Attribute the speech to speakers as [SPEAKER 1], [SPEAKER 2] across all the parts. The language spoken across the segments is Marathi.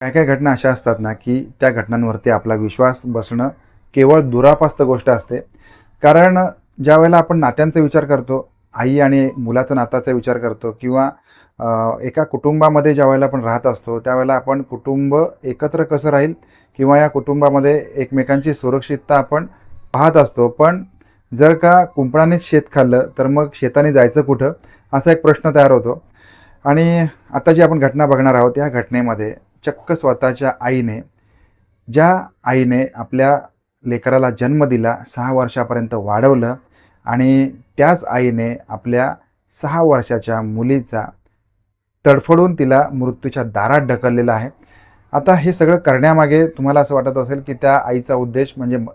[SPEAKER 1] काय काय घटना अशा असतात ना की त्या घटनांवरती आपला विश्वास बसणं केवळ दुरापास्त गोष्ट असते. कारण ज्या वेळेला आपण नात्यांचा विचार करतो आई आणि मुलाचा नाताचा विचार करतो किंवा एका कुटुंबामध्ये ज्या वेळेला आपण राहत असतो त्यावेळेला आपण कुटुंब एकत्र कसं राहील किंवा या कुटुंबामध्ये एकमेकांची सुरक्षितता आपण पाहत असतो. पण जर का कुंपणानेच शेत खाल्लं तर मग शेताने जायचं कुठं? असा एक प्रश्न तयार होतो. आणि आता जी आपण घटना बघणार आहोत या घटनेमध्ये चक्क स्वतःच्या आईने ज्या आईने आपल्या लेकराला जन्म दिला सहा वर्षापर्यंत वाढवलं आणि त्याच आईने आपल्या सहा वर्षाच्या मुलीचा तडफडून तिला मृत्यूच्या दारात ढकललेला आहे. आता हे सगळं करण्यामागे तुम्हाला असं वाटत असेल की त्या आईचा उद्देश म्हणजे म-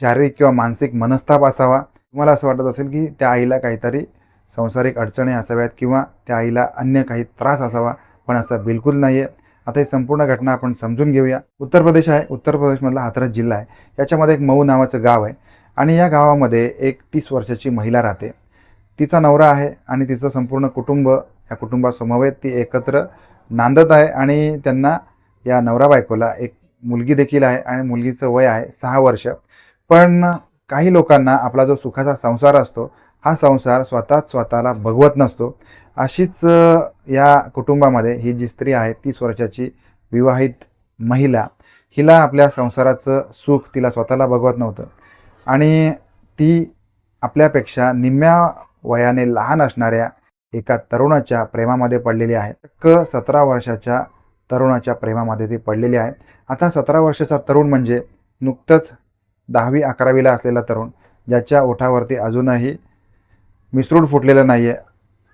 [SPEAKER 1] शारीरिक किंवा मानसिक मनस्ताप असावा. तुम्हाला असं वाटत असेल की त्या आईला काहीतरी सांसारिक अडचणी असाव्यात किंवा त्या आईला अन्य काही त्रास असावा पण असं बिलकुल नाही आहे आता ही संपूर्ण घटना आपण समजून घेऊया. उत्तर प्रदेश आहे उत्तर प्रदेशमधला हाथरस जिल्हा आहे. याच्यामध्ये एक मऊ नावाचं गाव आहे आणि या गावामध्ये एक तीस वर्षाची महिला राहते. तिचा नवरा आहे आणि तिचं संपूर्ण कुटुंब या कुटुंबासमवेत ती एकत्र नांदत आहे आणि त्यांना या नवरा बायकोला एक मुलगी देखील आहे आणि मुलगीचं वय आहे सहा वर्ष. पण काही लोकांना आपला जो सुखाचा संसार असतो हा संसार स्वतःच स्वतःला भगवत नसतो. अशीच या कुटुंबामध्ये ही जी स्त्री आहे तीस वर्षाची विवाहित महिला हिला आपल्या संसाराचं सुख तिला स्वतःला भगवत नव्हतं. आणि ती आपल्यापेक्षा निम्म्या वयाने लहान असणाऱ्या एका तरुणाच्या प्रेमामध्ये पडलेली आहे. क सतरा वर्षाच्या तरुणाच्या प्रेमामध्ये ती पडलेली आहे. आता सतरा वर्षाचा तरुण म्हणजे नुकतंच दहावी अकरावीला असलेला तरुण ज्याच्या ओठावरती अजूनही मिसरूड फुटलेलं नाही आहे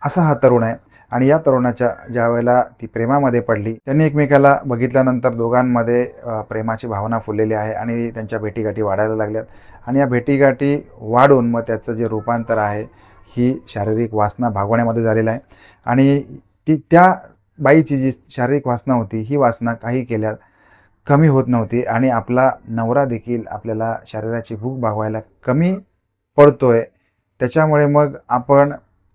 [SPEAKER 1] असा हा तरुण आहे. आणि या तरुणाच्या ज्या वेळेला ती प्रेमामध्ये पडली त्यांनी एकमेकाला बघितल्यानंतर दोघांमध्ये प्रेमाची भावना फुललेली आहे आणि त्यांच्या भेटीगाठी वाढायला लागल्यात. आणि या भेटीगाठी वाढून मग त्याचं जे रूपांतर आहे ही शारीरिक वासना भागवण्यामध्ये झालेलं आहे. आणि ती त्या बाईची जी शारीरिक वासना होती ही वासना काही केल्या कमी होत नव्हती आणि आपला नवरा देखील आपल्याला शरीराची भूक भागवायला कमी पडतोय त्याच्यामुळे मग आपण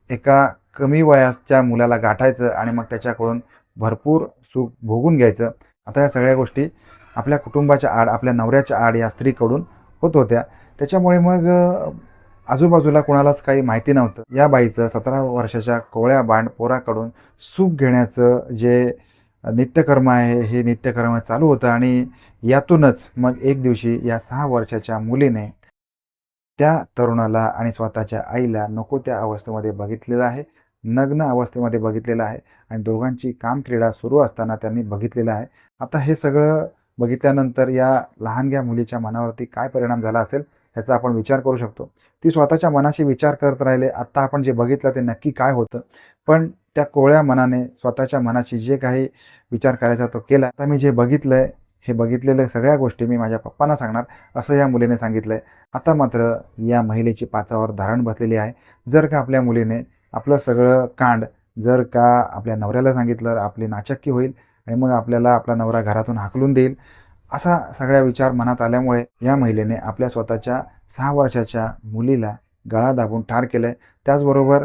[SPEAKER 1] एका कमी वयाच्या मुलाला गाठायचं आणि मग त्याच्याकडून भरपूर सुख भोगून घ्यायचं. आता या सगळ्या गोष्टी आपल्या कुटुंबाच्या आड आपल्या नवऱ्याच्या आड या स्त्रीकडून होत होत्या. त्याच्यामुळे मग आजूबाजूला कोणालाच काही माहिती नव्हतं. या बाईचं सतरा वर्षाच्या कोवळ्या बांड पोराकडून सुख घेण्याचं जे नित्यकर्म आहे हे नित्यकर्म चालू होतं आणि यातूनच मग एक दिवशी या सहा वर्षाच्या मुलीने त्या तरुणाला आणि स्वतःच्या आईला नको त्या अवस्थेमध्ये बघितलेलं आहे. नग्न अवस्थेमध्ये बघितलेलं आहे आणि दोघांची कामक्रीडा सुरू असताना त्यांनी बघितलेलं आहे. आता हे सगळं बघितल्यानंतर या लहानग्या मुलीच्या मनावरती काय परिणाम झाला असेल याचा आपण विचार करू शकतो. ती स्वतःच्या मनाशी विचार करत राहिले. आत्ता आपण जे बघितलं ते नक्की काय होतं? पण त्या कोळ्या मनाने स्वतःच्या मनाशी जे काही विचार करायचा तो केला. आता मी जे बघितलं आहे हे बघितलेल्या सगळ्या गोष्टी मी माझ्या पप्पांना सांगणार असं या मुलीने सांगितलं आहे आता मात्र या महिलेची पाचावर धारण बसलेली आहे. जर का आपल्या मुलीने आपलं सगळं कांड जर का आपल्या नवऱ्याला सांगितलं आपली नाचक्की होईल आणि मग आपल्याला आपला नवरा घरातून हाकलून देईल असा सगळ्या विचार मनात आल्यामुळे या महिलेने आपल्या स्वतःच्या सहा वर्षाच्या मुलीला गळा दाबून ठार केलं आहे त्याचबरोबर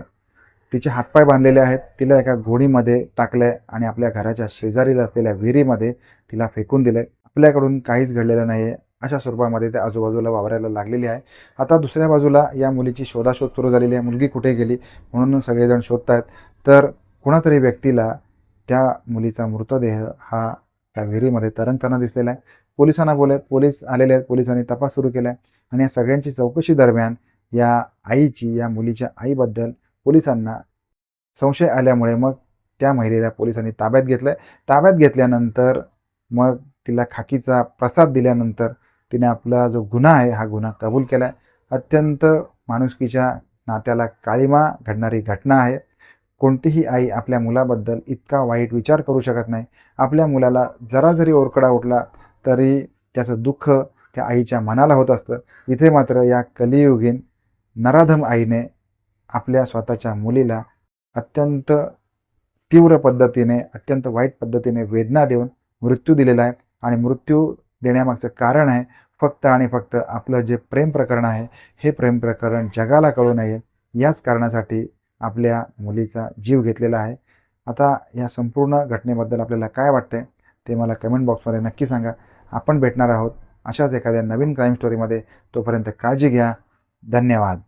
[SPEAKER 1] तिचे हातपाय बांधलेले आहेत. तिला एका घोडीमध्ये टाकलं आहे आणि आपल्या घराच्या शेजारील असलेल्या विहिरीमध्ये तिला फेकून दिलं आहे आपल्याकडून काहीच घडलेलं नाही आहे अशा स्वरूपामध्ये त्या आजूबाजूला वावरायला लागलेली आहे. आता दुसऱ्या बाजूला या मुलीची शोधाशोध सुरू झालेली आहे. मुलगी कुठे गेली म्हणून सगळेजण शोधत आहेत तर कोणातरी व्यक्तीला त्या मुलीचा मृतदेह हा त्या विहिरीमध्ये तरंगताना दिसलेला आहे. पोलिसांना बोले पोलीस आलेले आहेत. पोलिसांनी तपास सुरू केला आहे आणि या सगळ्यांची चौकशी दरम्यान या आईची या मुलीच्या आईबद्दल पोलिसांना संशय आल्यामुळे मग त्या महिलेला पोलिसांनी ताब्यात घेतलं आहे ताब्यात घेतल्यानंतर मग तिला खाकीचा प्रसाद दिल्यानंतर तिने आपला जो गुन्हा आहे हा गुन्हा कबूल केला आहे अत्यंत माणुसकीच्या नात्याला काळीमा घडणारी घटना आहे. कोणतीही आई आपल्या मुलाबद्दल इतका वाईट विचार करू शकत नाही. आपल्या मुलाला जरा जरी ओरकडा उठला तरी त्याचं दुःख त्या आईच्या मनाला होत असतं. इथे मात्र या कलियुगीन नराधम आईने आपल्या स्वतःच्या मुलीला अत्यंत तीव्र पद्धतीने अत्यंत वाईट पद्धतीने वेदना देऊन मृत्यू दिलेला आहे. आणि मृत्यू देण्यामागचं कारण आहे फक्त आणि फक्त आपलं जे प्रेम प्रकरण आहे हे प्रेम प्रकरण जगाला कळू नये. याच कारणासाठी आपल्या मुलीचा जीव घेतलेला आहे. आता या संपूर्ण घटनेबद्दल आपल्याला काय वाटतंय ते मला कमेंट बॉक्समध्ये नक्की सांगा. आपण भेटणार आहोत अशाच एखाद्या नवीन क्राईम स्टोरीमध्ये तोपर्यंत काळजी घ्या. धन्यवाद.